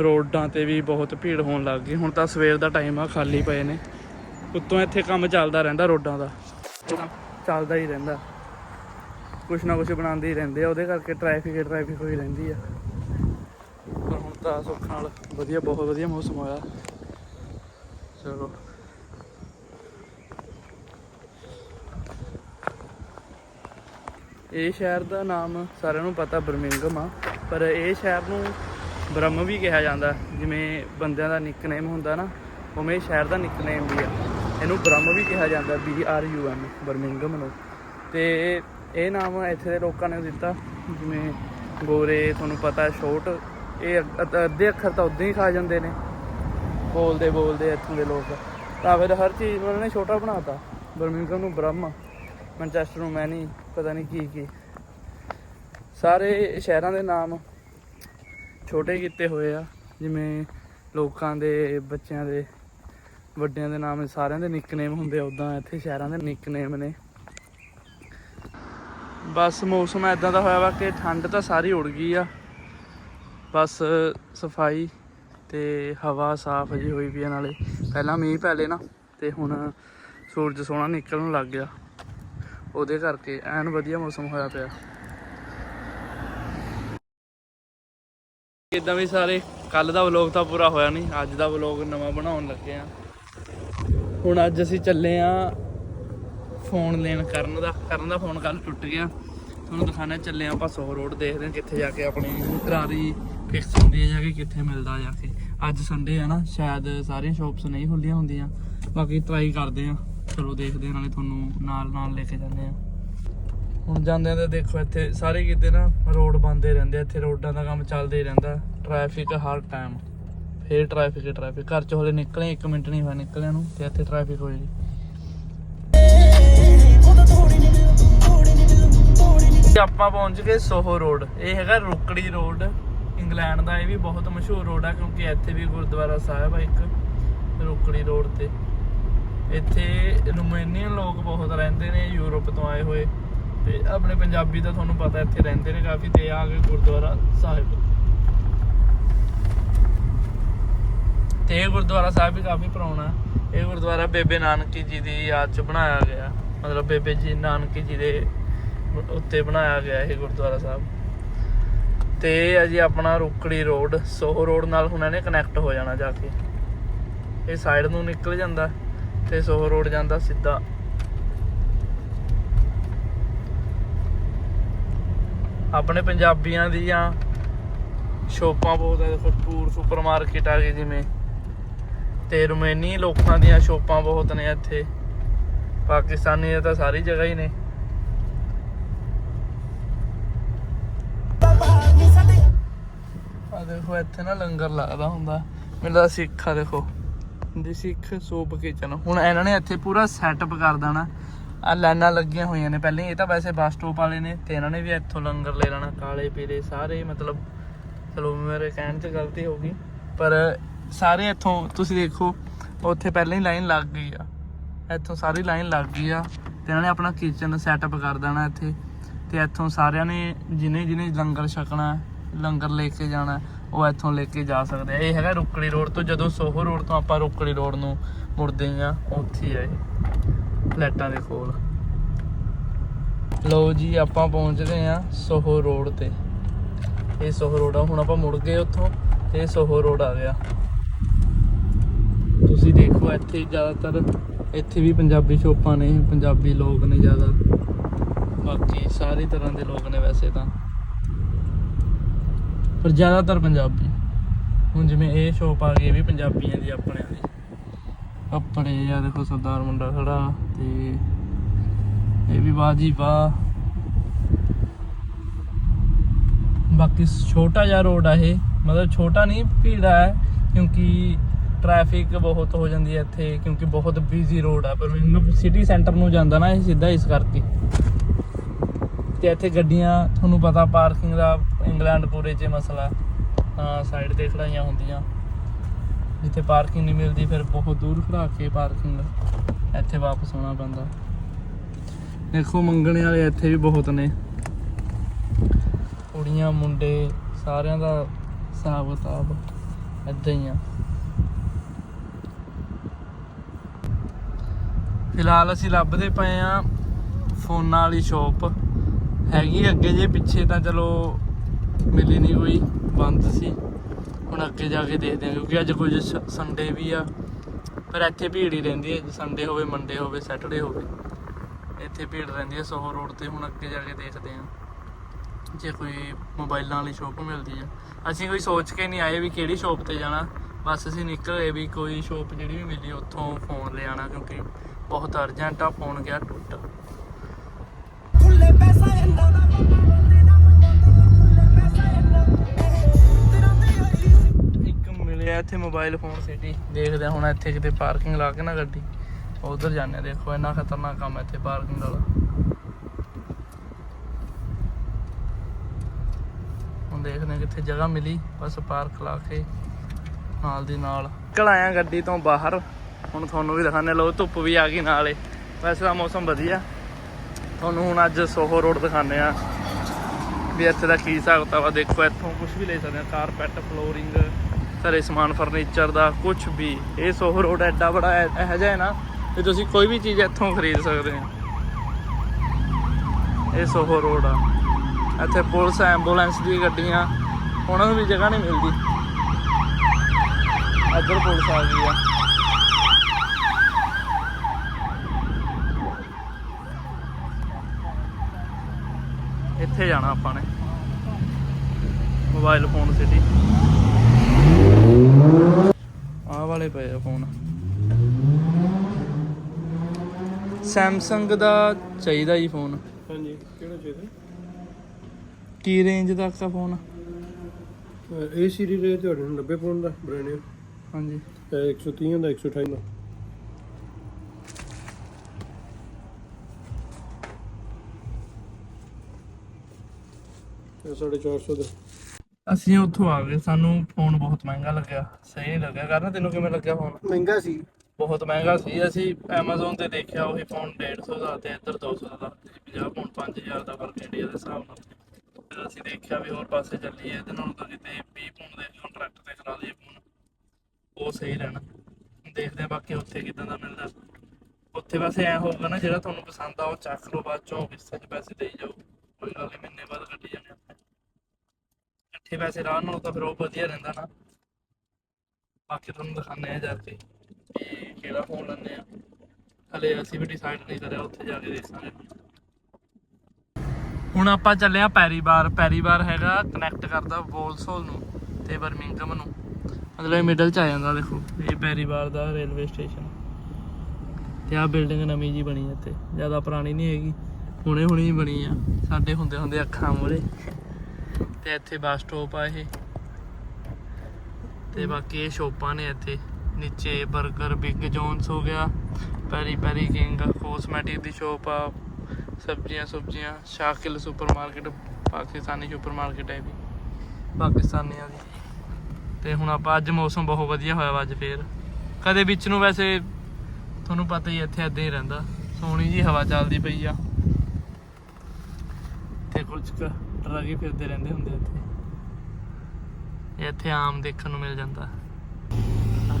ਰੋਡਾਂ ਤੇ ਵੀ ਬਹੁਤ ਭੀੜ ਹੋਣ ਲੱਗ ਗਈ। ਹੁਣ ਤਾਂ ਸਵੇਰ ਦਾ ਟਾਈਮ ਆ, ਖਾਲੀ ਪਏ ਨੇ। ਉੱਤੋਂ ਇੱਥੇ ਕੰਮ ਚੱਲਦਾ ਰਹਿੰਦਾ ਰੋਡਾਂ ਦਾ। ਚੱਲਦਾ ਹੀ ਰਹਿੰਦਾ। ਕੁਛ ਨਾ ਕੁਛ ਬਣਾਉਂਦੇ ਹੀ ਰਹਿੰਦੇ ਆ, ਉਹਦੇ ਕਰਕੇ ਟ੍ਰੈਫਿਕ ਟ੍ਰੈਫਿਕ ਹੋਈ ਰਹਿੰਦੀ ਆ। ਪਰ ਹੁਣ ਤਾਂ ਸੁੱਖ ਨਾਲ ਵਧੀਆ, ਬਹੁਤ ਵਧੀਆ ਮੌਸਮ ਹੋਇਆ। ਚਲੋ। ਇਹ ਸ਼ਹਿਰ ਦਾ ਨਾਮ ਸਾਰਿਆਂ ਨੂੰ ਪਤਾ ਬਰਮਿੰਗਮ ਆ। ਪਰ ਇਹ ਸ਼ਹਿਰ ਨੂੰ ਬ੍ਰਹਮ ਵੀ ਕਿਹਾ ਜਾਂਦਾ, ਜਿਵੇਂ ਬੰਦਿਆਂ ਦਾ ਨਿਕਨੇਮ ਹੁੰਦਾ ਨਾ, ਉਵੇਂ ਸ਼ਹਿਰ ਦਾ ਨਿਕਨੇਮ ਵੀ ਆ। ਇਹਨੂੰ ਬ੍ਰਹਮ ਵੀ ਕਿਹਾ ਜਾਂਦਾ B R U M Birmingham ਨੂੰ। ਤੇ ਇਹ ਨਾਮ ਇੱਥੇ ਦੇ ਲੋਕਾਂ ਨੇ ਦਿੱਤਾ, ਜਿਵੇਂ ਗੋਰੇ, ਤੁਹਾਨੂੰ ਪਤਾ, ਛੋਟ, ਇਹ ਅੱਧੇ ਅੱਖਰ ਤਾਂ ਉਦਾਂ ਹੀ ਖਾ ਜਾਂਦੇ ਨੇ। ਬੋਲਦੇ ਬੋਲਦੇ ਇੱਥੋਂ ਦੇ ਲੋਕ। ਤਾਂ ਫਿਰ ਹਰ ਚੀਜ਼ ਨੂੰ ਉਹਨਾਂ ਨੇ ਛੋਟਾ ਬਣਾਤਾ ਬਰਮਿੰਗਮ ਨੂੰ ਬ੍ਰਹਮ, ਮੈਨਚੈਸਟਰ ਨੂੰ ਮੈਨੀ ਪਤਾ ਨਹੀਂ ਕੀ ਕੀ। ਸਾਰੇ ਸ਼ਹਿਰਾਂ ਦੇ ਨਾਮ ਛੋਟੇ ਕੀਤੇ ਹੋਏ ਆ, ਜਿਵੇਂ ਲੋਕਾਂ ਦੇ, ਬੱਚਿਆਂ ਦੇ, ਵੱਡਿਆਂ ਦੇ ਨਾਮ ਸਾਰਿਆਂ ਦੇ ਨਿਕਨੇਮ ਹੁੰਦੇ ਆ ਉਦਾਂ ਇੱਥੇ ਸ਼ਹਿਰਾਂ ਦੇ ਨਿਕਨੇਮ ਨੇ। ਬਸ ਮੌਸਮ ਐਦਾਂ ਦਾ ਹੋਇਆ ਵਾ ਕਿ ਠੰਡ ਤਾਂ ਸਾਰੀ ਉੜ ਗਈ ਆ। ਬਸ ਸਫ਼ਾਈ ਤੇ ਹਵਾ ਸਾਫ਼ ਜੀ ਹੋਈ ਪਈ ਆ ਨਾਲੇ। ਪਹਿਲਾਂ ਮੀਂਹ ਪੈ ਲਏ ਨਾ, ਤੇ ਹੁਣ ਸੂਰਜ ਸੋਹਣਾ ਨਿਕਲਣ ਲੱਗ ਗਿਆ। ਉਹਦੇ ਕਰਕੇ ਐਨ ਵਧੀਆ ਮੌਸਮ ਹੋਇਆ ਪਿਆ। ਇਦਾਂ ਵੀ ਸਾਰੇ ਕੱਲ ਦਾ ਵਲੌਗ ਤਾਂ ਪੂਰਾ ਹੋਇਆ ਨਹੀਂ, ਅੱਜ ਦਾ ਵਲੌਗ ਨਵਾਂ ਬਣਾਉਣ ਲੱਗੇ ਆ। ਹੁਣ ਅੱਜ ਅਸੀਂ ਚੱਲੇ ਆ ਫੋਨ ਲੈਣ, ਕਰਨ ਦਾ ਕਰਨ ਦਾ ਫੋਨ ਕੱਲ ਟੁੱਟ ਗਿਆ। ਤੁਹਾਨੂੰ ਦਿਖਾਣਾ ਚੱਲੇ ਆ ਆਪਾਂ ਸੋ ਰੋਡ ਦੇਖਦੇ ਆ ਕਿੱਥੇ ਜਾ ਕੇ ਆਪਣੀ ਕਰਾਰੀ ਫਿਕਸ ਹੁੰਦੀ ਹੈ ਜਾ ਕੇ ਕਿੱਥੇ ਮਿਲਦਾ ਜਾ ਕੇ। ਅੱਜ ਸੰਡੇ ਆ ਨਾ, ਸ਼ਾਇਦ ਸਾਰੀਆਂ ਸ਼ਾਪਸ ਨਹੀਂ ਖੁੱਲੀਆਂ ਹੁੰਦੀਆਂ। ਬਾਕੀ ਟਰਾਈ ਕਰਦੇ ਆ, ਚਲੋ ਦੇਖਦੇ ਆ, ਨਾਲੇ ਤੁਹਾਨੂੰ ਨਾਲ ਨਾਲ ਲੈ ਕੇ ਜਾਂਦੇ ਆ। ਹੁਣ ਜਾਂਦੇ ਆ ਤਾਂ ਦੇਖੋ ਇੱਥੇ ਸਾਰੇ ਕਿਤੇ ਨਾ ਰੋਡ ਬੰਦੇ ਰਹਿੰਦੇ ਇੱਥੇ ਰੋਡਾਂ ਦਾ ਕੰਮ ਚੱਲਦਾ ਹੀ ਰਹਿੰਦਾ ਟ੍ਰੈਫਿਕ ਹਰ ਟਾਈਮ ਫੇਰ ਟ੍ਰੈਫਿਕ ਟ੍ਰੈਫਿਕ ਘਰ ਚੋਂ ਹਲੇ ਨਿਕਲੇ 1 ਮਿੰਟ ਨਹੀਂ ਹੋਇਆ ਨਿਕਲਿਆ ਨੂੰ, ਤੇ ਇੱਥੇ ਟ੍ਰੈਫਿਕ ਹੋ ਜੀ। ਆਪਾਂ ਪਹੁੰਚ ਗਏ ਸੋਹੋ ਰੋਡ। ਇਹ ਹੈਗਾ ਰੋਕੜੀ ਰੋਡ। ਇੰਗਲੈਂਡ ਦਾ ਇਹ ਵੀ ਬਹੁਤ ਮਸ਼ਹੂਰ ਰੋਡ ਆ, ਕਿਉਂਕਿ ਇੱਥੇ ਵੀ ਗੁਰਦੁਆਰਾ ਸਾਹਿਬ ਆ ਇੱਕ, ਰੋਕੜੀ ਰੋਡ ਤੇ। ਇੱਥੇ ਰੋਮੇਨੀਅਨ ਲੋਕ ਬਹੁਤ ਰਹਿੰਦੇ ਨੇ, ਯੂਰਪ ਤੋਂ ਆਏ ਹੋਏ। ਤੇ ਆਪਣੇ ਪੰਜਾਬੀ ਤਾਂ ਤੁਹਾਨੂੰ ਪਤਾ ਇੱਥੇ ਰਹਿੰਦੇ ਨੇ ਕਾਫੀ, ਤੇ ਆ ਕੇ ਗੁਰਦੁਆਰਾ ਸਾਹਿਬ। ਤੇ ਇਹ ਗੁਰਦੁਆਰਾ ਸਾਹਿਬ ਵੀ ਕਾਫੀ ਪੁਰਾਣਾ ਇਹ ਗੁਰਦੁਆਰਾ ਬੇਬੇ ਨਾਨਕੀ ਜੀ ਦੀ ਯਾਦ ਚ ਬਣਾਇਆ ਗਿਆ ਮਤਲਬ ਬੇਬੇ ਜੀ, ਨਾਨਕੀ ਜੀ ਦੇ ਉੱਤੇ ਬਣਾਇਆ ਗਿਆ ਇਹ ਗੁਰਦੁਆਰਾ ਸਾਹਿਬ। ਤੇ ਇਹ ਹੈ ਜੀ ਆਪਣਾ ਰੋਕੜੀ ਰੋਡ, ਸੋਹ ਰੋਡ ਨਾਲ ਹੁਣ ਇਹਨੇ ਕਨੈਕਟ ਹੋ ਜਾਣਾ ਜਾ ਕੇ। ਇਹ ਸਾਈਡ ਨੂੰ ਨਿਕਲ ਜਾਂਦਾ ਤੇ ਸੋਹ ਰੋਡ ਜਾਂਦਾ ਸਿੱਧਾ ਆਪਣੇ ਪੰਜਾਬੀਆਂ ਦੀਆਂ ਸ਼ੋਪਾਂ ਬਹੁਤ ਹੈ ਦੇਖੋ, ਟੂਰ ਸੁਪਰਮਾਰਕਟ ਆ ਗਈ ਜਿਵੇਂ। ਤੇ ਰੋਮੇਨੀ ਲੋਕਾਂ ਦੀਆਂ ਸ਼ੋਪਾਂ ਬਹੁਤ ਨੇ ਇੱਥੇ। ਪਾਕਿਸਤਾਨੀ ਤਾਂ ਸਾਰੀ ਜਗ੍ਹਾ ਹੀ ਨੇ। ਆ ਦੇਖੋ, ਇੱਥੇ ਨਾ ਲੰਗਰ ਲੱਗਦਾ ਹੁੰਦਾ। ਮੈਨੂੰ ਲੱਗਦਾ ਸਿੱਖ ਆ, ਦੇਖੋ। ਦੀ ਸਿੱਖ ਸੂਪ ਕਿਚਨ ਹੁਣ ਇਹਨਾਂ ਨੇ ਇੱਥੇ ਪੂਰਾ ਸੈਟਅਪ ਕਰ ਦੇਣਾ। ਆ ਲਾਈਨਾਂ ਲੱਗੀਆਂ ਹੋਈਆਂ ਨੇ। ਪਹਿਲਾਂ ਹੀ, ਇਹ ਤਾਂ ਵੈਸੇ ਬੱਸ ਸਟਾਪ ਵਾਲੇ ਨੇ ਤੇ ਇਹਨਾਂ ਨੇ ਵੀ ਇੱਥੋਂ ਲੰਗਰ ਲੈ ਲੈਣਾ ਕਾਲੇ ਪੀਲੇ ਸਾਰੇ ਮਤਲਬ ਚਲੋ ਮੇਰੇ ਕਹਿਣ 'ਚ ਗਲਤੀ ਹੋ ਗਈ। ਪਰ ਸਾਰੇ ਇੱਥੋਂ ਤੁਸੀਂ ਦੇਖੋ ਉੱਥੇ ਪਹਿਲਾਂ ਹੀ ਲਾਈਨ ਲੱਗ ਗਈ ਆ। ਇੱਥੋਂ ਸਾਰੀ ਲਾਈਨ ਲੱਗ ਗਈ ਆ ਤੇ ਇਹਨਾਂ ਨੇ ਆਪਣਾ ਕਿਚਨ ਸੈਟਅਪ ਕਰ ਦੇਣਾ ਇੱਥੇ। ਤੇ ਇੱਥੋਂ ਸਾਰਿਆਂ ਨੇ ਜਿਨੇ ਜਿਨੇ ਲੰਗਰ ਛਕਣਾ ਲੰਗਰ ਲੈ ਕੇ ਜਾਣਾ ਉਹ ਇੱਥੋਂ ਲੈ ਕੇ ਜਾ ਸਕਦੇ ਆ। ਇਹ ਹੈਗਾ ਰੁਕੜੀ ਰੋਡ ਤੋਂ ਜਦੋਂ ਸੋਹੋ ਰੋਡ ਤੋਂ ਆਪਾਂ ਰੁਕੜੀ ਰੋਡ ਨੂੰ ਮੁੜਦੇ ਆ ਉੱਥੇ ਹੀ ਆ ਇਹ। ਫਲੈਟਾਂ ਦੇ ਕੋਲ। ਲਓ ਜੀ, ਆਪਾਂ ਪਹੁੰਚ ਗਏ ਆ ਸੋਹੋ ਰੋਡ ਤੇ। ਇਹ ਸੋਹੋ ਰੋਡ ਆ, ਹੁਣ ਆਪਾਂ ਮੁੜ ਗਏ ਉੱਥੋਂ ਤੇ ਇਹ ਸੋਹੋ ਰੋਡ ਆ ਗਿਆ। ਤੁਸੀਂ ਦੇਖੋ ਇੱਥੇ ਜ਼ਿਆਦਾਤਰ, ਇੱਥੇ ਵੀ ਪੰਜਾਬੀ ਸ਼ੋਪਾਂ ਨੇ, ਪੰਜਾਬੀ ਲੋਕ ਨੇ ਜ਼ਿਆਦਾ। ਬਾਕੀ ਸਾਰੀ ਤਰ੍ਹਾਂ ਦੇ ਲੋਕ ਨੇ ਵੈਸੇ ਤਾਂ। ਪਰ ਜ਼ਿਆਦਾਤਰ ਪੰਜਾਬੀ। ਹੁਣ ਜਿਵੇਂ ਇਹ ਸ਼ੋਪ ਆ ਗਈ ਵੀ ਪੰਜਾਬੀਆਂ ਦੀ, ਆਪਣਿਆਂ ਦੀ। ਕੱਪੜੇ ਆ, ਦੇਖੋ ਸਰਦਾਰ ਮੁੰਡਾ ਖੜਾ ਤੇ ਇਹ ਵੀ ਵਾਹ ਜੀ ਵਾਹ ਬਾਕੀ ਛੋਟਾ ਜਿਹਾ ਰੋਡ ਆ ਇਹ। ਮਤਲਬ ਛੋਟਾ ਨਹੀਂ, ਭੀੜਾ ਹੈ ਕਿਉਂਕਿ ਟ੍ਰੈਫਿਕ ਬਹੁਤ ਹੋ ਜਾਂਦੀ ਹੈ ਇੱਥੇ, ਕਿਉਂਕਿ ਬਹੁਤ ਬਿਜ਼ੀ ਰੋਡ ਆ। ਪਰ ਮੈਨੂੰ ਸਿਟੀ ਸੈਂਟਰ ਨੂੰ ਜਾਂਦਾ ਨਾ ਇਹ ਸਿੱਧਾ ਇਸ ਕਰਕੇ। ਤੇ ਇੱਥੇ ਗੱਡੀਆਂ, ਤੁਹਾਨੂੰ ਪਤਾ ਪਾਰਕਿੰਗ ਦਾ ਇੰਗਲੈਂਡ ਪੂਰੇ 'ਚ ਮਸਲਾ। ਤਾਂ ਸਾਈਡ ਤੇ ਖੜਾਈਆਂ ਹੁੰਦੀਆਂ। ਜਿੱਥੇ ਪਾਰਕਿੰਗ ਨਹੀਂ ਮਿਲਦੀ, ਫਿਰ ਬਹੁਤ ਦੂਰ ਖੜਾ ਕੇ ਪਾਰਕਿੰਗ ਇੱਥੇ ਵਾਪਸ ਆਉਣਾ ਪੈਂਦਾ। ਦੇਖੋ, ਮੰਗਣੇ ਵਾਲੇ ਇੱਥੇ ਵੀ ਬਹੁਤ ਨੇ। ਕੁੜੀਆਂ, ਮੁੰਡੇ, ਸਾਰਿਆਂ ਦਾ ਹਿਸਾਬ ਕਿਤਾਬ ਏਦਾਂ ਹੀ ਆ। ਫਿਲਹਾਲ ਅਸੀਂ ਲੱਭਦੇ ਪਏ ਆ ਫੋਨਾਂ ਵਾਲੀ ਸ਼ਾਪ। ਹੈਗੀ ਅੱਗੇ ਜੇ, ਪਿੱਛੇ ਤਾਂ ਚਲੋ ਮਿਲੀ ਨਹੀਂ ਕੋਈ, ਬੰਦ ਸੀ। ਹੁਣ ਅੱਗੇ ਜਾ ਕੇ ਦੇਖਦੇ ਹਾਂ, ਕਿਉਂਕਿ ਅੱਜ ਕੁਝ ਸੰਡੇ ਵੀ ਆ। ਪਰ ਇੱਥੇ ਭੀੜ ਹੀ ਰਹਿੰਦੀ ਹੈ ਸੰਡੇ ਹੋਵੇ ਮੰਡੇ ਹੋਵੇ ਸੈਟਰਡੇ ਹੋਵੇ। ਇੱਥੇ ਭੀੜ ਰਹਿੰਦੀ ਹੈ ਸੋਹੋ ਰੋਡ ਤੇ ਹੁਣ ਅੱਗੇ ਜਾ ਕੇ ਦੇਖਦੇ ਹਾਂ। ਜੇ ਕੋਈ ਮੋਬਾਈਲਾਂ ਵਾਲੀ ਸ਼ੋਪ ਮਿਲਦੀ ਆ। ਅਸੀਂ ਕੋਈ ਸੋਚ ਕੇ ਨਹੀਂ ਆਏ ਵੀ ਕਿਹੜੀ ਸ਼ੋਪ ਤੇ ਜਾਣਾ। ਬਸ ਅਸੀਂ ਨਿਕਲ ਗਏ ਵੀ ਕੋਈ ਸ਼ੋਪ ਜਿਹੜੀ ਵੀ ਮਿਲੀ, ਉੱਥੋਂ ਫੋਨ ਲੈ ਆਣਾ ਕਿਉਂਕਿ ਬਹੁਤ ਅਰਜੈਂਟ ਆ ਫੋਨ ਗਿਆ ਟੁੱਟ। ਖੁੱਲੇ ਪੈਸਾ ਇੱਥੇ ਮੋਬਾਈਲ ਫੋਨ ਸਿਟੀ ਦੇਖਦੇ ਹਾਂ ਹੁਣ ਇੱਥੇ ਕਿਤੇ ਪਾਰਕਿੰਗ ਲਾ ਕੇ ਨਾ ਗੱਡੀ। ਉਧਰ ਜਾਂਦੇ ਹਾਂ ਦੇਖੋ ਇੰਨਾ ਖਤਰਨਾਕ ਕੰਮ ਇੱਥੇ ਪਾਰਕਿੰਗ ਵਾਲਾ। ਹੁਣ ਦੇਖਦੇ ਹਾਂ ਕਿੱਥੇ ਜਗ੍ਹਾ ਮਿਲੀ, ਬਸ ਪਾਰਕ ਲਾ ਕੇ ਨਾਲ ਦੀ ਨਾਲ। ਨਿਕਲ ਆਇਆ ਗੱਡੀ ਤੋਂ ਬਾਹਰ, ਹੁਣ ਤੁਹਾਨੂੰ ਵੀ ਦਿਖਾਣੇ ਲੋ ਧੁੱਪ ਵੀ ਆ ਗਈ ਨਾਲੇ। ਵੈਸੇ ਤਾਂ ਮੌਸਮ ਵਧੀਆ। ਤੁਹਾਨੂੰ ਹੁਣ ਅੱਜ ਸੋਹੋ ਰੋਡ ਦਿਖਾਣੇ ਆ ਵੀ ਇੱਥੇ ਦਾ ਕੀ ਹਿਸਾਬ ਕਿਤਾਬ ਆ, ਦੇਖੋ, ਇੱਥੋਂ ਕੁਝ ਵੀ ਲੈ ਸਕਦੇ ਆ ਕਾਰਪੈਟ ਫਲੋਰਿੰਗ ਘਰੇ ਸਮਾਨ ਫਰਨੀਚਰ ਦਾ ਕੁਝ ਵੀ। ਇਹ ਸੋਹ ਰੋਡ ਐਡਾ ਬੜਾ ਇਹੋ ਜਿਹਾ ਹੈ ਨਾ ਵੀ ਤੁਸੀਂ ਕੋਈ ਵੀ ਚੀਜ਼ ਇੱਥੋਂ ਖਰੀਦ ਸਕਦੇ ਹੋ। ਇਹ ਸੋਹ ਰੋਡ ਆ। ਇੱਥੇ ਪੁਲਿਸ ਐਂਬੂਲੈਂਸ ਦੀ ਗੱਡੀਆਂ, ਉਹਨਾਂ ਨੂੰ ਵੀ ਜਗ੍ਹਾ ਨਹੀਂ ਮਿਲਦੀ। ਇੱਧਰ ਪੁਲਿਸ ਆ ਗਈ ਆ। ਇੱਥੇ ਜਾਣਾ ਆਪਾਂ ਨੇ। ਮੋਬਾਈਲ ਫੋਨ ਸਿਟੀ ਆਹ ਵਾਲੇ ਪਏ ਆ ਫੋਨ ਸੈਮਸੰਗ ਦਾ ਚਾਹੀਦਾ ਜੀ ਫੋਨ ਹਾਂਜੀ ਕਿਹੜਾ ਚਾਹੀਦਾ? ਕੀ ਰੇਂਜ ਤੱਕ ਦਾ ਫੋਨ ਇਹ ਸੀਰੀਜ਼ ਹੈ ਤੁਹਾਡੇ ਨੂੰ 90 ਪਾਉਂਡ ਦਾ ਬ੍ਰਾਂਡ ਹੈ ਹਾਂਜੀ। ਇਹ 130 ਦਾ 128 ਦਾ। ਇਹ 450 ਦਾ। ਅਸੀਂ ਉੱਥੋਂ ਆ ਗਏ ਸਾਨੂੰ ਫੋਨ ਬਹੁਤ ਮਹਿੰਗਾ ਲੱਗਿਆ। ਸਹੀ ਨਹੀਂ ਲੱਗਿਆ। ਕਰਨ ਤੈਨੂੰ ਕਿਵੇਂ ਲੱਗਿਆ ਫੋਨ ਮਹਿੰਗਾ ਸੀ। ਬਹੁਤ ਮਹਿੰਗਾ ਸੀ। ਅਸੀਂ Amazon ਤੇ ਦੇਖਿਆ ਉਹੀ ਫੋਨ 150 ਦਾ ਤੇ ਇੱਧਰ 200 ਦਾ। 50 ਫੋਨ 5000 ਦਾ ਫ਼ਰਕ ਇੰਡੀਆ ਦੇ ਹਿਸਾਬ ਨਾਲ। ਫਿਰ ਅਸੀਂ ਦੇਖਿਆ ਵੀ ਹੋਰ ਪਾਸੇ ਚੱਲੀਏ ਇਹਦੇ ਨਾਲੋਂ ਤਾਂ ਕਿਤੇ 20 ਫੋਨ ਦੇ ਕੰਟਰੈਕਟ ਤੇ ਕਰਾ ਲਈਏ ਫੋਨ ਉਹ ਸਹੀ ਰਹਿਣਾ। ਦੇਖਦੇ ਆ ਬਾਕੀ ਉੱਥੇ ਕਿਦਾਂ ਦਾ ਮਿਲਦਾ। ਉੱਥੇ ਵੈਸੇ ਐ ਹੋਊਗਾ ਨਾ ਜਿਹੜਾ ਤੁਹਾਨੂੰ ਪਸੰਦ ਆ ਉਹ ਚੱਕ ਲਓ ਬਾਅਦ ਚੋਂ ਕਿਸ਼ਤਾਂ 'ਚ ਪੈਸੇ ਦੇਈ ਜਾਓ। ਕੋਈ ਗੱਲ ਨਹੀਂ ਮਹੀਨੇ ਬਾਅਦ ਕੱਢੀ ਜਾਂਦੇ ਆਪਾਂ ਇਕੱਠੇ ਰਾਹ ਨਾਲੋਂ ਤਾਂ ਫਿਰ ਉਹ ਵਧੀਆ ਰਹਿੰਦਾ ਨਾ। ਬਾਕੀ ਤੁਹਾਨੂੰ ਦਿਖਾਉਂਦੇ ਆ ਜਾ ਕੇ ਕਿਹੜਾ ਫੋਨ ਲੈਂਦੇ ਆ ਹਲੇ ਅਸੀਂ ਵੀ ਡਿਸਾਈਡ ਨਹੀਂ ਕਰਿਆ, ਉੱਥੇ ਜਾ ਕੇ ਦੇਖਾਂਗੇ। ਹੁਣ ਆਪਾਂ ਚੱਲੇ ਆ ਪੈਰੀਬਾਰ। ਪੈਰੀਬਾਰ ਹੈਗਾ ਕਨੈਕਟ ਕਰਦਾ ਵੋਲਸੋਲ ਨੂੰ ਤੇ ਬਰਮਿੰਗਮ ਨੂੰ। ਮਤਲਬ ਇਹ ਮਿਡਲ ਚ ਆ ਜਾਂਦਾ, ਦੇਖੋ, ਇਹ ਪੈਰੀਬਾਰ ਦਾ ਰੇਲਵੇ ਸਟੇਸ਼ਨ ਤੇ ਆਹ ਬਿਲਡਿੰਗ ਨਵੀਂ ਜੀ ਬਣੀ ਇੱਥੇ। ਜ਼ਿਆਦਾ ਪੁਰਾਣੀ ਨਹੀਂ ਹੈਗੀ। ਹੁਣੇ ਹੁਣੇ ਹੀ ਬਣੀ ਆ। ਸਾਡੇ ਹੁੰਦੇ ਹੁੰਦੇ ਅੱਖਾਂ ਮੂਹਰੇ। ਤੇ ਇੱਥੇ ਬੱਸ ਸਟਾਪ ਆ ਇਹ। ਤੇ ਬਾਕੀ ਇਹ ਸ਼ੋਪਾਂ ਨੇ ਇੱਥੇ। ਨੀਚੇ 버ਗਰ ਬਿਗ ਜੋਨਸ ਹੋ ਗਿਆ। ਪੈਰੀ ਪੈਰੀ ਕਿੰਗ ਕੋਸਮੈਟਿਕ ਦੀ ਸ਼ੋਪ ਆ। ਸਬਜ਼ੀਆਂ ਸਬਜ਼ੀਆਂ ਸ਼ਾਕਿਲ ਸੁਪਰਮਾਰਕਟ, ਪਾਕਿਸਤਾਨੀ ਸੁਪਰਮਾਰਕਟ ਹੈ ਵੀ। ਪਾਕਿਸਤਾਨੀਆਂ ਦੀ। ਤੇ ਹੁਣ ਆਪਾਂ ਅੱਜ ਮੌਸਮ ਬਹੁਤ ਵਧੀਆ ਹੋਇਆ ਵਾ ਅੱਜ ਫੇਰ। ਕਦੇ ਵਿੱਚ ਨੂੰ ਵੈਸੇ ਤੁਹਾਨੂੰ ਪਤਾ ਹੀ ਇੱਥੇ ਏਦਾਂ ਹੀ ਰਹਿੰਦਾ। ਸੋਹਣੀ ਜੀ ਹਵਾ ਚੱਲਦੀ ਪਈ ਆ। ਤੇ ਕੁਝ ਕੁ ਟਰੱਕ ਹੀ ਫਿਰਦੇ ਰਹਿੰਦੇ ਹੁੰਦੇ ਇੱਥੇ। ਇੱਥੇ ਆਮ ਦੇਖਣ ਨੂੰ ਮਿਲ ਜਾਂਦਾ।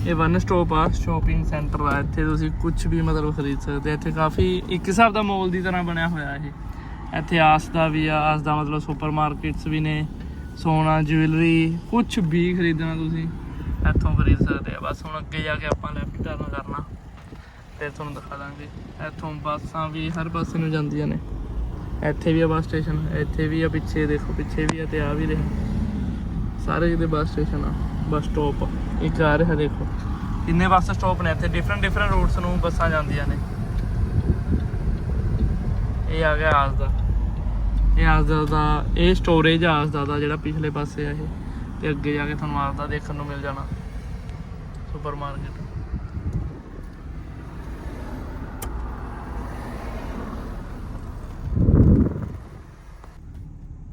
ਇਹ ਵਨ ਸਟਾਪ ਆ ਸ਼ਾਪਿੰਗ ਸੈਂਟਰ ਆ। ਇੱਥੇ ਤੁਸੀਂ ਕੁਝ ਵੀ ਮਤਲਬ ਖਰੀਦ ਸਕਦੇ ਇੱਥੇ ਕਾਫੀ ਇੱਕ ਹਿਸਾਬ ਦਾ ਮਾਲ ਦੀ ਤਰ੍ਹਾਂ ਬਣਿਆ ਹੋਇਆ ਇਹ। ਇੱਥੇ ਆਸ ਦਾ ਵੀ ਆ, ਆਸ ਦਾ ਮਤਲਬ ਸੁਪਰਮਾਰਕਟਸ ਵੀ ਨੇ, ਸੋਨਾ ਜੁਐਲਰੀ ਕੁਝ ਵੀ ਖਰੀਦਣਾ ਤੁਸੀਂ, ਇੱਥੋਂ ਖਰੀਦ ਸਕਦੇ ਆ। ਬਸ ਹੁਣ ਅੱਗੇ ਜਾ ਕੇ ਆਪਾਂ ਲੈਫਟ ਟਰਨ ਕਰਨਾ, ਤੇ ਤੁਹਾਨੂੰ ਦਿਖਾ ਦਾਂਗੇ। ਇੱਥੋਂ ਬੱਸਾਂ ਵੀ ਹਰ ਪਾਸੇ ਨੂੰ ਜਾਂਦੀਆਂ ਨੇ। ਇੱਥੇ ਵੀ ਆ ਬੱਸ ਸਟੇਸ਼ਨ, ਇੱਥੇ ਵੀ ਆ, ਪਿੱਛੇ ਦੇਖੋ, ਪਿੱਛੇ ਵੀ ਆ ਤੇ ਆ ਵੀ ਰਿਹਾ। ਸਾਰੇ ਕਿਤੇ ਬੱਸ ਸਟੇਸ਼ਨ ਆ, ਬੱਸ ਸਟਾਪ ਇੱਕ ਆ ਰਿਹਾ ਦੇਖੋ। ਕਿੰਨੇ ਬੱਸ ਸਟਾਪ ਨੇ ਇੱਥੇ ਡਿਫਰੈਂਟ ਡਿਫਰੈਂਟ ਰੂਟਸ ਨੂੰ ਬੱਸਾਂ ਜਾਂਦੀਆਂ ਨੇ। ਇਹ ਆ ਗਿਆ ਆਸ ਦਾ ਇਹ ਆਸ ਦਾ, ਇਹ ਸਟੋਰੇਜ ਆਸ ਦਾ, ਜਿਹੜਾ ਪਿਛਲੇ ਪਾਸੇ ਆ ਇਹ। ਤੇ ਅੱਗੇ ਜਾ ਕੇ ਤੁਹਾਨੂੰ ਆਸ ਦਾ ਦੇਖਣ ਨੂੰ ਮਿਲ ਜਾਣਾ। ਸੁਪਰ ਸੁਪਰਮਾਰਕਟ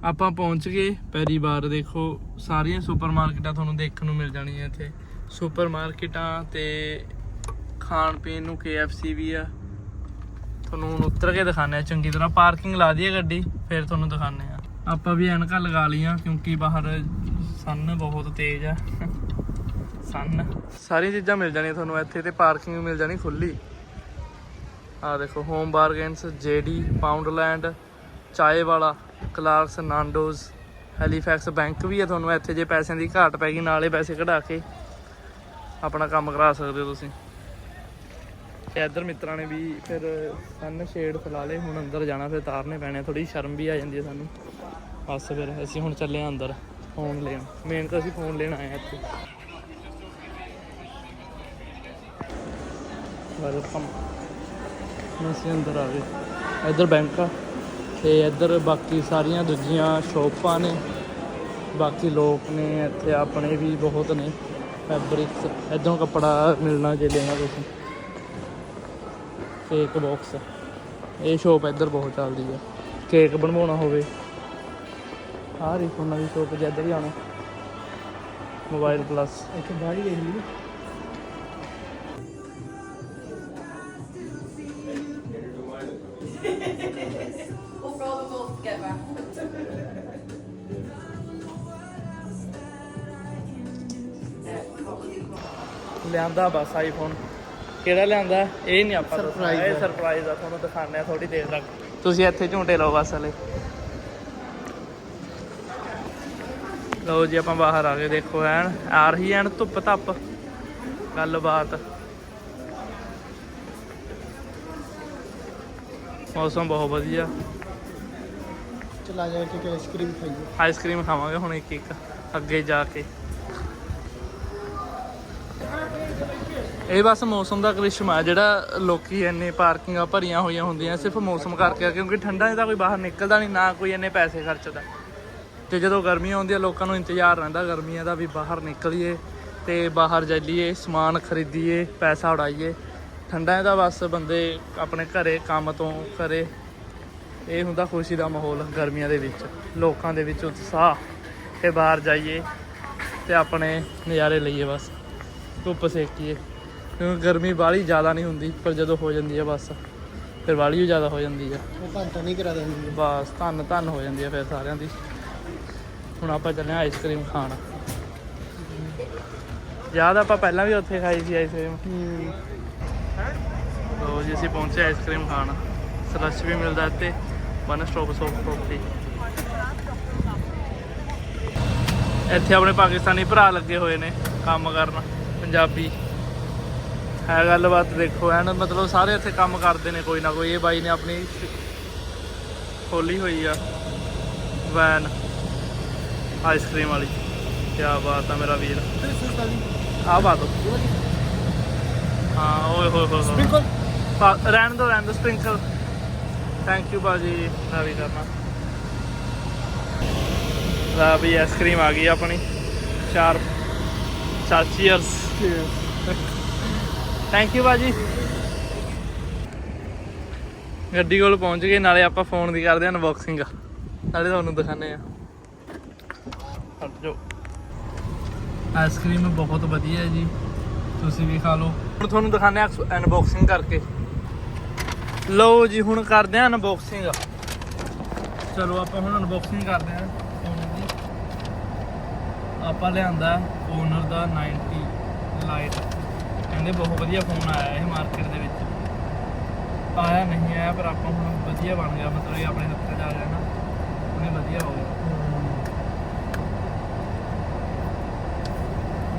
ਆਪਾਂ ਪਹੁੰਚ ਗਏ। ਪਹਿਲੀ ਵਾਰ ਦੇਖੋ, ਸਾਰੀਆਂ ਸੁਪਰਮਾਰਕਟਾਂ ਤੁਹਾਨੂੰ ਦੇਖਣ ਨੂੰ ਮਿਲ ਜਾਣੀਆਂ ਇੱਥੇ। ਸੁਪਰਮਾਰਕਟਾਂ ਤੇ ਖਾਣ ਪੀਣ ਨੂੰ KFC ਵੀ ਆ। ਤੁਹਾਨੂੰ ਹੁਣ ਉਤਰ ਕੇ ਦਿਖਾਣੇ ਆ, ਚੰਗੀ ਤਰ੍ਹਾਂ ਪਾਰਕਿੰਗ ਲਾ ਦਈਏ ਗੱਡੀ, ਫਿਰ ਤੁਹਾਨੂੰ ਦਿਖਾਣੇ ਆ। ਆਪਾਂ ਵੀ ਐਨਕਾਂ ਲਗਾ ਲਈਆਂ, ਕਿਉਂਕਿ ਬਾਹਰ ਸੰਨ ਬਹੁਤ ਤੇਜ਼ ਆ। ਸੰਨ ਸਾਰੀਆਂ ਚੀਜ਼ਾਂ ਮਿਲ ਜਾਣੀਆਂ ਤੁਹਾਨੂੰ ਇੱਥੇ ਤੇ ਪਾਰਕਿੰਗ ਮਿਲ ਜਾਣੀ ਖੁੱਲੀ ਆ ਦੇਖੋ ਹੋਮ ਬਾਰਗੇਨਸ ਜੇਡੀ ਪਾਉਂਡਲੈਂਡ ਚਾਏ ਵਾਲਾ। ਕਲਾਰਕਸ, ਨਾਂਡੋਜ਼, ਹੈਲੀਫੈਕਸ ਬੈਂਕ ਵੀ ਹੈ ਤੁਹਾਨੂੰ ਇੱਥੇ ਜੇ ਪੈਸਿਆਂ ਦੀ ਘਾਟ ਪੈ ਗਈ, ਨਾਲੇ ਪੈਸੇ ਕਢਾ ਕੇ ਆਪਣਾ ਕੰਮ ਕਰਾ ਸਕਦੇ ਹੋ ਤੁਸੀਂ। ਤੇ ਇੱਧਰ ਮਿੱਤਰਾਂ ਨੇ ਵੀ ਫਿਰ ਸਨ ਸ਼ੇਡ ਫਲਾ ਲਏ ਹੁਣ ਅੰਦਰ ਜਾਣਾ, ਫਿਰ ਤਾਰਨੇ ਪੈਣੇ ਥੋੜੀ ਸ਼ਰਮ ਵੀ ਆ ਜਾਂਦੀ ਹੈ ਸਾਨੂੰ। ਬਸ ਫਿਰ ਅਸੀਂ ਹੁਣ ਚੱਲੇ ਆਂ ਅੰਦਰ ਫੋਨ ਲੈਣ। ਮੇਨ ਤਾਂ ਅਸੀਂ ਫੋਨ ਲੈਣ ਆਏ ਆ ਇੱਥੇ। ਵੈਲਕਮ ਅਸੀਂ ਅੰਦਰ ਆ ਗਏ। ਇੱਧਰ ਬੈਂਕ ਆ। ਤੇ ਇੱਧਰ ਬਾਕੀ ਸਾਰੀਆਂ ਦੂਜੀਆਂ ਸ਼ੋਪਾਂ ਨੇ। ਬਾਕੀ ਲੋਕ ਨੇ, ਇੱਥੇ ਆਪਣੇ ਵੀ ਬਹੁਤ ਨੇ। ਫੈਬਰਿਕਸ ਇਧਰੋਂ ਕੱਪੜਾ ਮਿਲਣਾ ਜੇ ਲੈਣਾ ਤੁਸੀਂ। ਕੇਕ ਬਾਕਸ ਇਹ ਸ਼ੋਪ ਇੱਧਰ ਬਹੁਤ ਚੱਲਦੀ ਹੈ ਕੇਕ ਬਣਵਾਉਣਾ ਹੋਵੇ। ਆਹ ਰਹੀ ਉਹਨਾਂ ਦੀ ਸ਼ੋਪ ਜਿੱਧਰ ਹੀ ਆਉਣਾ। ਮੋਬਾਈਲ ਪਲੱਸ ਇੱਥੇ ਬਾਹਰ ਹੀ ਦੇਖ ਲਿਆਂਦਾ ਬਸ ਆਈਫੋਨ ਕਿਹੜਾ ਲਿਆਂਦਾ? ਇਹ ਨਹੀਂ ਆਪਾਂ ਦੱਸਣਾ, ਇਹ। ਸਰਪ੍ਰਾਈਜ਼ ਆ ਤੁਹਾਨੂੰ ਦਿਖਾਣੇ ਆ ਥੋੜੀ ਦੇਰ ਤੱਕ। ਤੁਸੀਂ ਇੱਥੇ ਝੂਟੇ ਲਓ ਬਸ ਹਲੇ। ਲਓ ਜੀ ਆਪਾਂ ਬਾਹਰ ਆ ਗਏ ਦੇਖੋ ਐਨ। ਆ ਰਹੀ ਐਨ ਧੁੱਪ ਧੱਪ। ਗੱਲਬਾਤ। ਮੌਸਮ ਬਹੁਤ ਵਧੀਆ। ਚਲਾ ਜਾ ਕੇ ਆਈਸਕ੍ਰੀਮ ਖਾਈਏ। ਆਈਸਕ੍ਰੀਮ ਖਾਵਾਂਗੇ ਹੁਣ ਇੱਕ ਇੱਕ ਅੱਗੇ ਜਾ ਕੇ। ਇਹ ਬਸ ਮੌਸਮ ਦਾ ਕ੍ਰਿਸ਼ਮਾ ਹੈ ਜਿਹੜਾ ਲੋਕੀ ਇੰਨੇ ਪਾਰਕਿੰਗਾਂ ਭਰੀਆਂ ਹੋਈਆਂ ਹੁੰਦੀਆਂ, ਸਿਰਫ ਮੌਸਮ ਕਰਕੇ ਕਿਉਂਕਿ ਠੰਡਾਂ 'ਚ ਤਾਂ ਕੋਈ ਬਾਹਰ ਨਿਕਲਦਾ ਨਹੀਂ, ਨਾ ਕੋਈ ਇੰਨੇ ਪੈਸੇ ਖਰਚਦਾ। ਤੇ ਜਦੋਂ ਗਰਮੀਆਂ ਆਉਂਦੀਆਂ, ਲੋਕਾਂ ਨੂੰ ਇੰਤਜ਼ਾਰ ਰਹਿੰਦਾ ਗਰਮੀਆਂ ਦਾ ਵੀ ਬਾਹਰ ਨਿਕਲੀਏ ਤੇ ਬਾਹਰ ਜਾਈਏ, ਸਮਾਨ ਖਰੀਦੀਏ, ਪੈਸਾ ਉਡਾਈਏ। ਠੰਡਾਂ 'ਚ ਤਾਂ ਬਸ ਬੰਦੇ ਆਪਣੇ ਘਰੇ ਕੰਮ ਤੋਂ ਘਰੇ, ਇਹ ਹੁੰਦਾ ਖੁਸ਼ੀ ਦਾ ਮਾਹੌਲ ਗਰਮੀਆਂ ਦੇ ਵਿੱਚ, ਲੋਕਾਂ ਦੇ ਵਿੱਚ ਉਤਸ਼ਾਹ ਤੇ ਬਾਹਰ ਜਾਈਏ ਤੇ ਆਪਣੇ ਨਜ਼ਾਰੇ ਲਈਏ ਬਸ, ਧੁੱਪ ਸੇਕੀਏ। ਕਿਉਂਕਿ ਗਰਮੀ ਬਾਹਲੀ ਜ਼ਿਆਦਾ ਨਹੀਂ ਹੁੰਦੀ ਪਰ ਜਦੋਂ ਹੋ ਜਾਂਦੀ ਹੈ ਬਸ ਫਿਰ ਬਾਹਲੀ ਹੀ ਜ਼ਿਆਦਾ ਹੋ ਜਾਂਦੀ ਹੈ ਉਹ ਘੰਟਾ ਨਹੀਂ ਕਰਾ ਦਿੰਦੀ ਬਸ ਧੰਨ ਧੰਨ ਹੋ ਜਾਂਦੀ ਹੈ ਫਿਰ ਸਾਰਿਆਂ ਦੀ। ਹੁਣ ਆਪਾਂ ਚੱਲੇ ਆਈਸਕ੍ਰੀਮ ਖਾਣ। ਯਾਦ ਆਪਾਂ ਪਹਿਲਾਂ ਵੀ ਉੱਥੇ ਖਾਈ ਸੀ ਆਈਸਕ੍ਰੀਮ ਹੂੰ। ਲੋ ਜੀ ਅਸੀਂ ਪਹੁੰਚੇ ਆਈਸਕ੍ਰੀਮ ਖਾਣ। ਸਲਸ਼ ਵੀ ਮਿਲਦਾ ਇੱਥੇ ਵਨ ਸਟਾਪ ਸੋਪ ਪ੍ਰੋਪਰਟੀ ਇੱਥੇ ਆਪਣੇ ਪਾਕਿਸਤਾਨੀ ਭਰਾ ਲੱਗੇ ਹੋਏ ਨੇ ਕੰਮ ਕਰਨ ਪੰਜਾਬੀ। ਹੈ ਗੱਲਬਾਤ ਦੇਖੋ ਐਨ ਮਤਲਬ ਸਾਰੇ ਇੱਥੇ ਕੰਮ ਕਰਦੇ ਨੇ ਕੋਈ ਨਾ ਕੋਈ। ਇਹ ਬਾਈ ਨੇ ਆਪਣੀ ਖੋਲੀ ਹੋਈ ਆ ਵੈਨ ਆਈਸਕ੍ਰੀਮ ਵਾਲੀ। ਕੀ ਬਾਤ ਆ ਮੇਰਾ ਵੀਰ। ਆ ਬਾਤ ਹਾਂ ਓਏ ਹੋਏ ਹੋਏ ਸਪ੍ਰਿੰਕਲ ਰਹਿਣ ਦੋ ਰਹਿਣ ਦੋ ਸਪ੍ਰਿੰਕਲ ਥੈਂਕ ਯੂ ਬਾਜੀ ਮੈਂ ਵੀ ਕਰਨਾ। ਲਾ ਵੀ ਆਈਸਕ੍ਰੀਮ ਆ ਗਈ ਆਪਣੀ। ਚਾਰ ਚਾਰ ਚੀਅਰਸ ਥੈਂਕ ਯੂ ਬਾਜੀ ਗੱਡੀ ਕੋਲ ਪਹੁੰਚ ਗਏ, ਨਾਲੇ ਆਪਾਂ ਫੋਨ ਦੀ ਕਰਦੇ ਹਾਂ ਅਨਬਾਕਸਿੰਗ ਨਾਲੇ ਤੁਹਾਨੂੰ ਦਿਖਾਣੇ ਆ ਹਟ ਜਾਓ। ਆਈਸਕ੍ਰੀਮ ਬਹੁਤ ਵਧੀਆ ਹੈ ਜੀ। ਤੁਸੀਂ ਵੀ ਖਾ ਲਓ। ਹੁਣ ਤੁਹਾਨੂੰ ਦਿਖਾਣੇ ਆ ਅਨਬਾਕਸਿੰਗ ਕਰਕੇ। ਲਓ ਜੀ, ਹੁਣ ਕਰਦੇ ਆ ਅਨਬਾਕਸਿੰਗ ਚਲੋ, ਆਪਾਂ ਹੁਣ ਅਨਬਾਕਸਿੰਗ ਕਰਦੇ ਆ ਫੋਨ ਦੀ। ਆਪਾਂ ਲਿਆਂਦਾ ਓਨਰ ਦਾ 90 ਲਾਈਟ ਕਹਿੰਦੇ ਬਹੁਤ ਵਧੀਆ ਫੋਨ ਆਇਆ ਇਹ ਮਾਰਕੀਟ ਦੇ ਵਿੱਚ। ਆਇਆ ਨਹੀਂ ਆਇਆ ਪਰ ਆਪਾਂ ਹੁਣ ਵਧੀਆ ਬਣ ਗਿਆ ਮਤਲਬ ਇਹ ਆਪਣੇ ਹੱਥਾਂ 'ਚ ਆ ਗਿਆ ਨਾ। ਉਹਨੇ ਵਧੀਆ ਹੋ ਗਿਆ।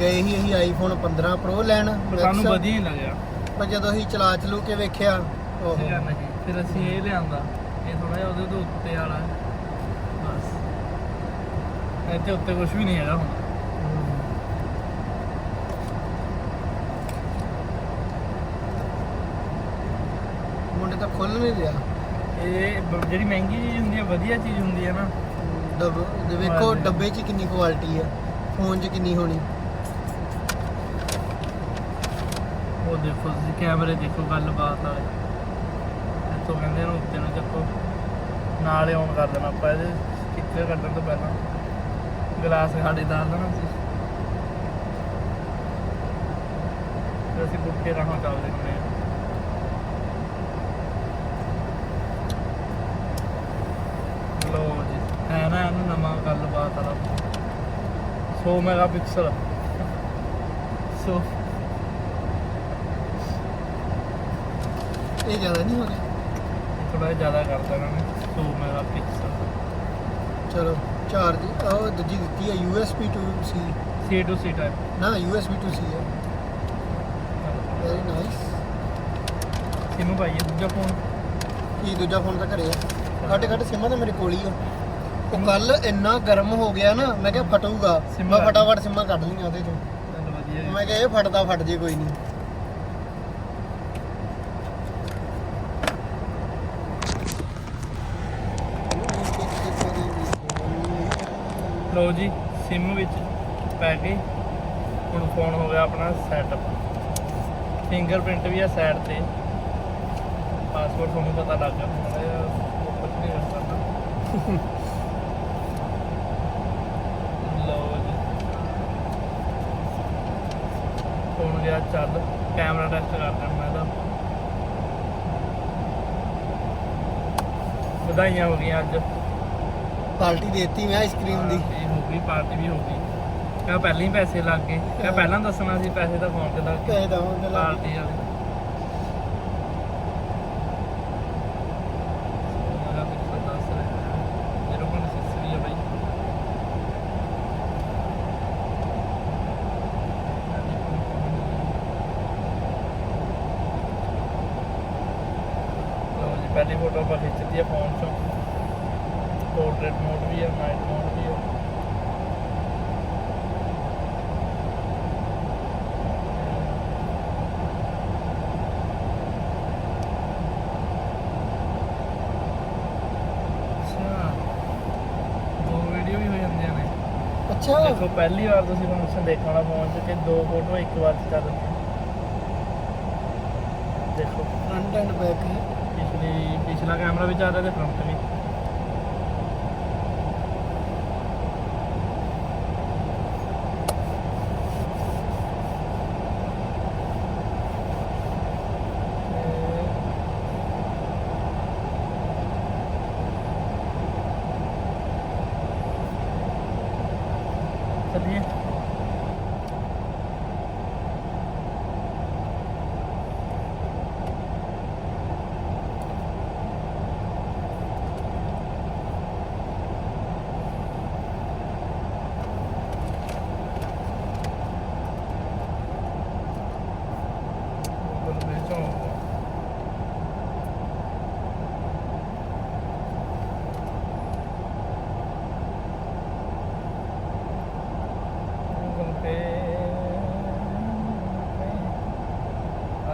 ਗਏ ਹੀ ਅਸੀਂ ਆਈਫੋਨ 15 ਪ੍ਰੋ ਲੈਣ ਪਰ ਸਾਨੂੰ ਵਧੀਆ ਹੀ ਲੱਗਿਆ। ਪਰ ਜਦੋਂ ਅਸੀਂ ਚਲਾ ਚਲੂ ਕੇ ਵੇਖਿਆ ਉਹ ਨਹੀਂ ਫਿਰ ਅਸੀਂ ਇਹ ਲਿਆਂਦਾ। ਇਹ ਥੋੜਾ ਜਿਹਾ ਉਹਦੇ ਤੋਂ ਉੱਤੇ ਵਾਲਾ। ਬਸ। ਇੱਥੇ ਉੱਤੇ ਕੁਝ ਵੀ ਨਹੀਂ ਹੈਗਾ ਹੁਣ। ਮੁੰਡੇ ਤਾਂ ਖੁੱਲ ਨਹੀਂ ਰਿਹਾ। ਇਹ ਬ- ਜਿਹੜੀ ਮਹਿੰਗੀ ਚੀਜ਼ ਹੁੰਦੀ ਹੈ ਵਧੀਆ ਚੀਜ਼ ਹੁੰਦੀ ਹੈ ਨਾ। ਡੱਬ ਦੇ ਵੇਖੋ ਹਾਂਜੀ। ਡੱਬੇ 'ਚ ਕਿੰਨੀ ਕੁਆਲਿਟੀ ਆ ਫੋਨ 'ਚ ਕਿੰਨੀ ਹੋਣੀ। ਉਹ ਦੇਖੋ ਤੁਸੀਂ ਕੈਮਰੇ ਦੇਖੋ ਗੱਲਬਾਤ ਵਾਲੇ। ਇੱਥੋਂ ਕਹਿੰਦੇ ਇਹਨੂੰ ਉੱਤੇ ਨੂੰ ਚੱਕੋ। ਨਾਲ ਹੀ ਔਨ ਕਰ ਦੇਣਾ ਆਪਾਂ ਇਹਦੇ। ਸਟicker ਕੱਢਣ ਤੋਂ ਪਹਿਲਾਂ? ਗਲਾਸ ਸਾਡੇ ਦਾ ਦੇਣਾ ਸੀ ਫਿਰ ਅਸੀਂ ਪੁੱਠੇ ਰਾਹਾਂ ਚੱਲਦੇ ਹੁੰਦੇ ਹਾਂ ਲਓ ਜੀ ਹੈ ਨਾ ਇਹਨੂੰ ਨਵਾਂ ਗੱਲਬਾਤ ਵਾਲਾ 100 ਮੈਗਾਪਿਕਸਲ ਸੋ ਇਹ ਜ਼ਿਆਦਾ ਨਹੀਂ ਹੋ ਗਿਆ ਥੋੜਾ ਜ਼ਿਆਦਾ ਕਰਤਾ ਇਹਨਾਂ ਨੇ 100 ਮੈਗਾਪਿਕਸਲ ਚਲੋ ਚਾਰਜ ਉਹ ਦੂਜੀ ਦਿੱਤੀ ਹੈ USB to C. C to C type ਨਾ USB to C ਹੈ ਵੈਰੀ ਨਾਈਸ ਇਹਨੂੰ ਭਾਈ ਦੂਜਾ ਫੋਨ ਕੀ ਦੂਜਾ ਫੋਨ ਤਾਂ ਘਰੇ ਆ ਘੱਟ ਘੱਟ ਸਿਮਾਂ ਤਾਂ ਮੇਰੇ ਕੋਲ ਹੀ ਆ ਉਹ ਕੱਲ ਇੰਨਾ ਗਰਮ ਹੋ ਗਿਆ ਨਾ ਮੈਂ ਕਿਹਾ ਫਟੂਗਾ। ਮੈਂ। ਫਟਾਫਟ ਸਿਮਾਂ ਕੱਢ ਲਈਆਂ ਉਹਦੇ ਜੀ। ਮੈਂ ਕਿਹਾ ਇਹ ਫਟਦਾ ਫਟ ਜੇ ਕੋਈ ਨਹੀਂ ਲਓ ਜੀ ਸਿਮ ਵਿੱਚ ਪੈ ਗਈ। ਹੁਣ ਫੋਨ ਹੋ ਗਿਆ ਆਪਣਾ ਸੈਟਅਪ ਫਿੰਗਰਪ੍ਰਿੰਟ ਵੀ ਆ ਸਾਈਡ ਤੇ। ਪਾਸਵਰਡ ਤੁਹਾਨੂੰ ਪਤਾ ਲੱਗ ਗਿਆ। ਕੁਝ ਨਹੀਂ ਕਰ ਸਕਦਾ ਲਓ ਜੀ ਗਿਆ ਚੱਲ ਕੈਮਰਾ ਟੈਸਟ ਕਰਦੇ ਹਾਂ ਮੈਂ ਇਹਦਾ ਵਧਾਈਆਂ ਹੋ ਗਈਆਂ ਅੱਜ। ਪਾਰਟੀ ਦੇਤੀ ਮੈਂ ਆਈਸਕ੍ਰੀਮ ਦੀ। ਪਾਰਟੀ ਹੋ ਗਈ ਪਾਰਟੀ ਵੀ ਹੋ ਗਈ। ਕਹ ਪਹਿਲਾਂ ਹੀ ਪੈਸੇ ਲੱਗ ਗਏ। ਕਹ ਪਹਿਲਾਂ ਦੱਸਣਾ ਸੀ ਪੈਸੇ ਤਾਂ ਫੋਨ ਤੇ ਲੱਗ ਗਏ। ਪਾਰਟੀ ਵਾਲੇ ਮੇਰਾ ਵੀ ਤਾਂ ਦੱਸ ਰਿਹਾ ਜ਼ੀਰੋ ਪੁਆਇੰਟ ਸਿਕਸ ਵੀ ਹੈ ਬਾਈ ਲਓ ਜੀ ਪਹਿਲੀ ਫੋਟੋ ਆਪਾਂ ਖਿੱਚ ਲਈ ਹੈ ਫੋਨ ਚੋਂ। ਪੋਰਟਰੇਟ ਮੋਡ ਵੀ ਹੈ ਨਾਈਟ ਮੋਡ ਵੀ ਹੈ ਅੱਛਾ ਦੋ ਵੀਡੀਓ ਵੀ ਹੋ ਜਾਂਦੀਆਂ ਨੇ। ਅੱਛਾ। ਦੇਖੋ ਪਹਿਲੀ ਵਾਰ ਤੁਸੀਂ ਫੰਕਸ਼ਨ ਦੇਖਣਾ ਫੋਨ 'ਚ ਕਿ ਦੋ ਫੋਟੋ ਇੱਕ ਵਾਰ 'ਚ ਚੱਲ ਰਹੀਆਂ ਦੇਖੋ। ਫਰੰਟ ਐਂਡ ਬੈਕ ਪਿਛਲੀ ਪਿਛਲਾ ਕੈਮਰਾ ਵੀ ਚੱਲ ਰਿਹਾ ਤੇ ਫਰੰਟ ਵੀ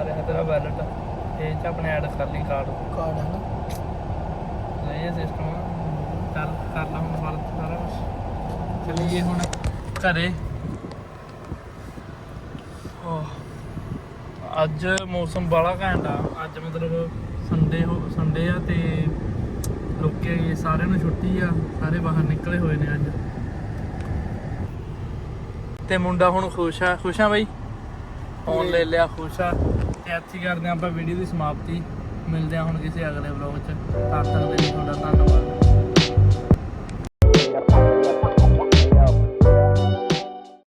ਆ ਰਿਹਾ ਤੇਰਾ ਵੈਲਟ ਇਹ ਚ ਆਪਣੇ ਐਡ ਕਰ ਲਈ ਕਾਰਡ ਕਾਰਡ ਹੈ ਨਾ? ਸਹੀ ਹੈ ਸਿਸਟਮ ਚੱਲ ਕਰ ਲਾ ਹੁਣ ਵਰਤ ਸਾਰਾ ਕੁਛ। ਚਲੀਏ ਹੁਣ ਘਰੇ। ਅੱਜ ਮੌਸਮ ਬੜਾ ਘੈਂਟ ਆ। ਅੱਜ ਮਤਲਬ ਸੰਡੇ ਹੋ ਸੰਡੇ ਆ ਤੇ ਲੋਕੇ ਸਾਰਿਆਂ ਨੂੰ ਛੁੱਟੀ ਆ। ਸਾਰੇ ਬਾਹਰ ਨਿਕਲੇ ਹੋਏ ਨੇ ਅੱਜ। ਤੇ ਮੁੰਡਾ ਹੁਣ ਖੁਸ਼ ਆ। ਖੁਸ਼ ਆ ਬਾਈ? ਫੋਨ ਲੈ ਲਿਆ ਖੁਸ਼ ਆ। ਤੇ ਇੱਥੇ ਹੀ ਕਰਦੇ ਹਾਂ ਆਪਾਂ ਵੀਡੀਓ ਦੀ ਸਮਾਪਤੀ। ਮਿਲਦੇ ਹਾਂ ਹੁਣ ਕਿਸੇ ਅਗਲੇ ਵਲੌਗ 'ਚ। ਤਦ ਤੱਕ ਦੇ ਲਈ ਤੁਹਾਡਾ ਧੰਨਵਾਦ।